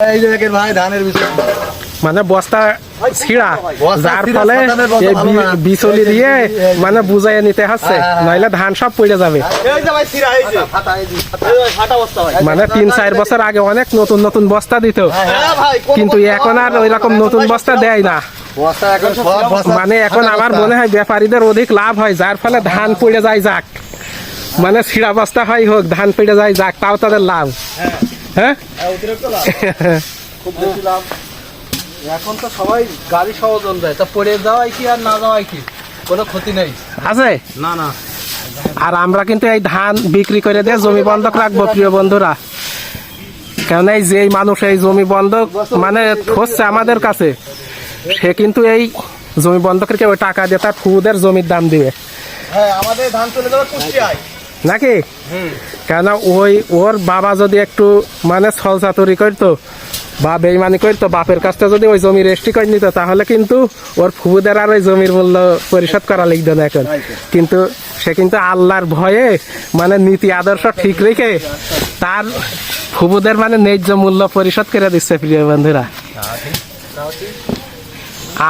এই যে দেখেন ভাই ধানের বিষয় মানে বস্তা ছিঁড়া যার ফলে। বিচলি দিয়ে মানে বুঝাই নিতে হচ্ছে হ্যাঁ, হ্যাঁ। নইলে ধান সব পড়ে যাবে। মানে তিন চার বছর আগে অনেক নতুন নতুন বস্তা দিত হ্যাঁ কিন্তু এখন আর ওই রকম নতুন বস্তা দেয় না। বস্তা এখন সব বস্তা মানে এখন আমার মনে হয় ব্যাপারীদের অধিক লাভ হয় যার ফলে ধান পড়ে যায় যাক। মানে ছিঁড়া বস্তা হয় হোক ধান পড়ে যায় যাক তাও তাদের লাভ। হ্যাঁ? হ্যাঁ, অতিরিক্ত লাভ। খুব বেশি লাভ এখন তো সবাই গাড়ি সহজন যায় তা পড়ে যাওয়াই কি আর না যাওয়াই কি? কোনো ক্ষতি নেই। আছে? না না। আর আমরা কিন্তু এই ধান বিক্রি করে দিয়ে জমি বন্ধক রাখব প্রিয় বন্ধুরা। কেন এই যে মানুষ এই জমি বন্ধক মানে হচ্ছে আমাদের কাছে। সে কিন্তু এই জমি বন্ধক রেখে ওই টাকা দিয়ে তার ফুদের জমির দাম দিবে। হ্যাঁ আমাদের ধান চলে যাবে কুষ্টিয়ায়। নাকি? কেন ওই ওর বাবা যদি একটু মানে ছলচাতুরি করতো বা বেইমানি করতো বাপের কাছ থেকে যদি ওই জমি রেস্টি করে নিত তাহলে কিন্তু ওর ফুবুদের আর ওই জমির মূল্য পরিশোধ করা লিখতো না এখন। কিন্তু সে কিন্তু আল্লাহর ভয়ে মানে নীতি আদর্শ ঠিক রেখে তার ফুবুদের মানে ন্যায্য মূল্য পরিশোধ করে দিচ্ছে প্রিয় বন্ধুরা।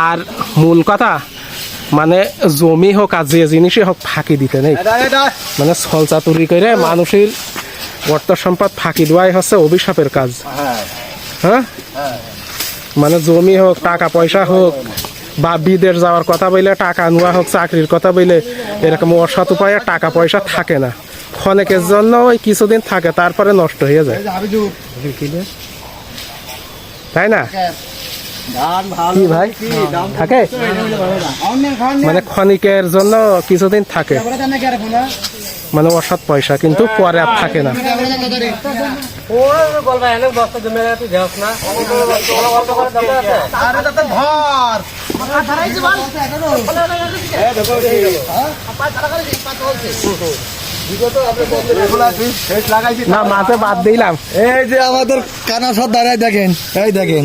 আর মূল কথা মানে জমি হোক আর যে জিনিসই হোক ফাঁকি দিতে নেই। মানে মানে ছলচাতুরি করে মানুষের অর্থ সম্পদ ফাঁকি দেওয়াই হচ্ছে অভিশাপের কাজ। হ্যাঁ। হ্যাঁ? মানে জমি হোক টাকা পয়সা হোক বা বিদেশ যাওয়ার কথা বলে টাকা নেওয়া হোক চাকরির কথা বলে এরকম অসৎ উপায়ে টাকা পয়সা থাকে না। ক্ষণেকের জন্য ওই কিছুদিন থাকে তারপরে নষ্ট হয়ে যায়। তাই না? ভালো কি ভাই? থাকে? মানে ক্ষণিকের জন্য কিছুদিন থাকে। মানে অসৎ পয়সা কিন্তু পরে আর থাকে না। না মাঝে বাদ দিলাম। এই যে আমাদের কানা সব দাঁড়ায় দেখেন এই দেখেন।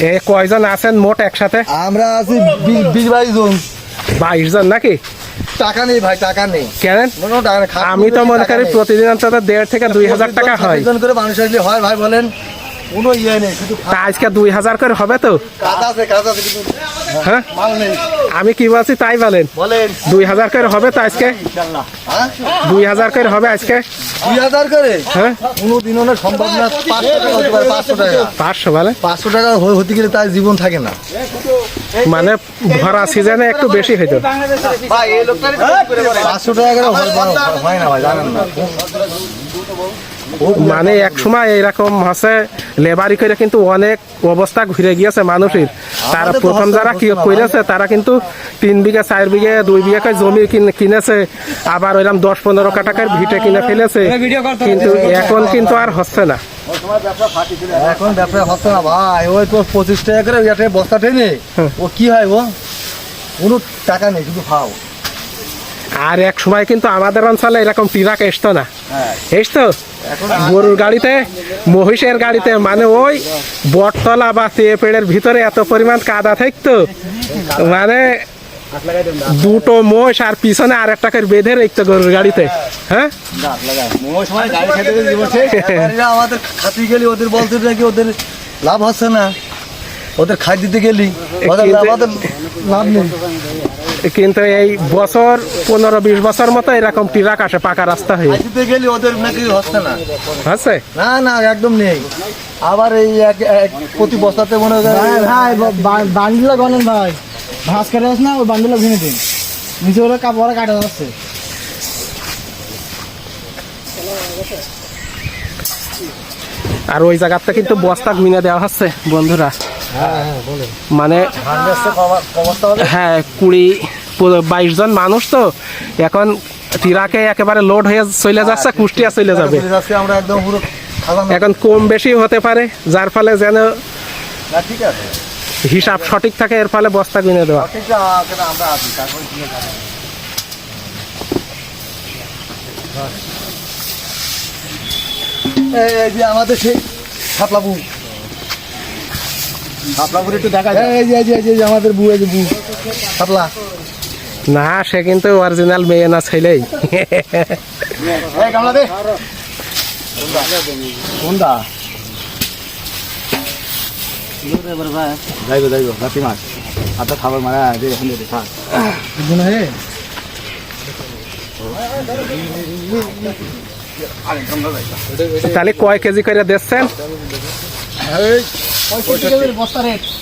এ কয়জন আছেন মোট একসাথে? আমরা আছি বিশ- বাইশ জন। বাইশ জন নাকি? টাকা নেই ভাই টাকা নেই। কেন? আমি তো মনে করি প্রতিদিন অন্তত দেড় থেকে দুই হাজার টাকা হয়। করে মানুষ আসলে হয় ভাই বলেন। কোনো ইয়ে নেই শুধু তা আজকে দুই হাজার করে হবে তো? কাজ আছে কাজ আছে কিন্তু হ্যাঁ? মাল নেই। আমি কি বলছি তাই বলেন। বলেন। দুই হাজার করে হবে তো আজকে? হ্যাঁ? দুই হাজার করে হবে আজকে? দুই হাজার করে? হ্যাঁ? কোনো দিনও না সম্ভব না পাঁচশো টাকা হতে পারে পাঁচশো টাকা। পাঁচশো বলে? পাঁচশো টাকা হতে গেলে তার জীবন থাকে না। মানে ভরা সিজনে একটু বেশি হইতো পাঁচশো টাকা করে হয় না ভাই জানেন না। মানে এক সময় এইরকম হচ্ছে লেবারি করে কিন্তু অনেক অবস্থা ঘুরে গিয়েছে মানুষের। তারা প্রথম যারা কি করেছে তারা কিন্তু তিন বিঘা চার বিঘে দুই বিঘা করে জমি কিনে- কিনেছে। আবার ওইরকম দশ পনেরো টাকার ভিটে কিনে ফেলেছে। কিন্তু এখন কিন্তু আর হচ্ছে না। এখন ব্যবসা হচ্ছে না ভাই। ওই তো পঁচিশ টাকা করে বস্তা টেনে ও কি হয় ও কোনো টাকা নেই শুধু খাও আর এক সময় কিন্তু আমাদের অঞ্চলে এরকম ট্রাক এসতো না। হ্যাঁ। এসতো? গরুর গাড়িতে মহিষের গাড়িতে মানে ওই বটতলা বা পেড়ের ভিতরে এত পরিমাণ কাদা থাকতো। মানে দুটো মোষ আর পিছনে আর একটা করে বেঁধে রাখতো গরুর গাড়িতে। হ্যাঁ? আমাদের খাতি গেলি ওদের বলতে নাকি ওদের লাভ হচ্ছে না। ওদের খাই দিতে গেলি। ওদের লাভ নেই। কিন্তু এই বছর পনেরো বিশ বছর মতো এরকম ট্রাক আসে পাকা রাস্তা হয়ে। দিতে ওদের নাকি হচ্ছে না। হচ্ছে? না না একদম নেই। আবার এই এক- এক- প্রতি বস্তাতে মনে হয় ভাই বান্ডিলা গনেন ভাই। ভাস কেটে আছে না ওই বান্ডিলা ভেঙে দিন। নিচে ওরা কাপড় কাটা যাচ্ছে। আর ওই জায়গাটা কিন্তু বস্তা মিনে দেওয়া হচ্ছে বন্ধুরা। মানে হ্যাঁ কুড়ি প- বাইশ জন মানুষ তো। এখন ট্রাকে একেবারে লোড হয়ে চলে যাচ্ছে কুষ্টিয়া চলে যাবে। আমরা একদম পুরো এখন কম বেশি হতে পারে যার ফলে যেন ঠিক আছে। হিসাব সঠিক থাকে এর ফলে বস্তা কিনে দেওয়া। আমাদের সেই সাপলাবু সাপলাবুর একটু দেখা যায় এই যে এই যে এই যে- এই যে আমাদের বউ যে বউ। সাপলা না সে কিন্তু অরিজিনাল মেয়ে না ছেলেই। এই গামলা দে। কোনটা? যাইব যাইব রাতি মাছ। আপনার খাবার মারা যে এখন যদি থাক। মনে তাহলে কয় কেজি করে দিচ্ছেন? রেট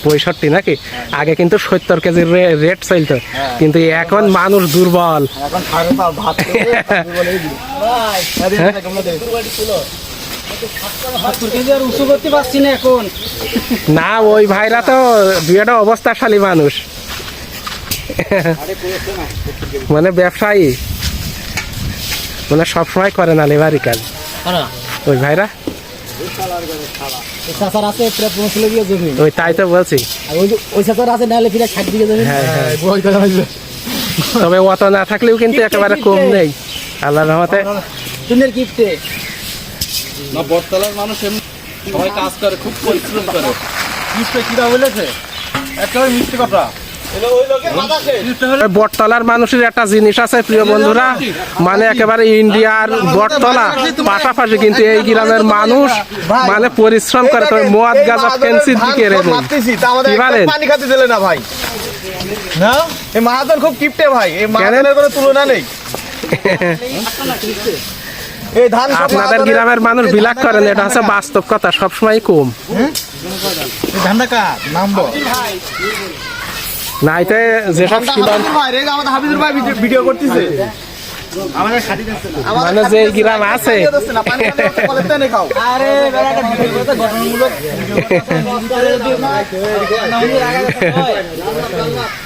পঁয়ষট্টি নাকি? আগে কিন্তু সত্তর কেজির রেট চলতো। কিন্তু এখন মানুষ দুর্বল। করতে পারছি না ওই ভাইরা তো একটা অবস্থাশালী মানুষ। মানে ব্যবসায়ী। মানে সবসময় করে না লেবারি কাজ। ওই ভাইরা? চাচার আছে প্রায় পনেরো ষোলো জমি। ওই তাই তো বলছি। ওই ওই চাচার আছে নাহলে ফিরে ষাট বিঘা জমি। হ্যাঁ, হ্যাঁ। তবে অত না থাকলেও কিন্তু একেবারে কম নেই। আল্লাহ রহমতে। তুনের কিপ্টে। না বটতলার মানুষ এমনি সবাই কাজ করে খুব পরিশ্রম করে। কিরা বলেছে? একেবারে মিষ্টি কথা। বটতলার মানুষের একটা জিনিস আছে প্রিয় বন্ধুরা। মানে একেবারে ইন্ডিয়ার বটতলা। পাশাপাশি কিন্তু এই গ্রামের মানুষ মানে পরিশ্রম করে। তবে মদ গাজা ফেন্সির দিকে কি বলেন? পানি খাতে দিলে না? ভাই না এই মাহাজন খুব কিপটে ভাই। এই মাহাজনের কোনো তুলনা নেই। এই ধান আপনাদের গ্রামের মানুষ বিলাক করেন এটা হচ্ছে বাস্তব কথা সবসময় কম। ধান্দা কার? নামবো নাইতে যেসব রে, আমাদের হাফিজুর ভাই ভিডিও- করতেছে। না মানে যে গ্রাম আছে। না, আরে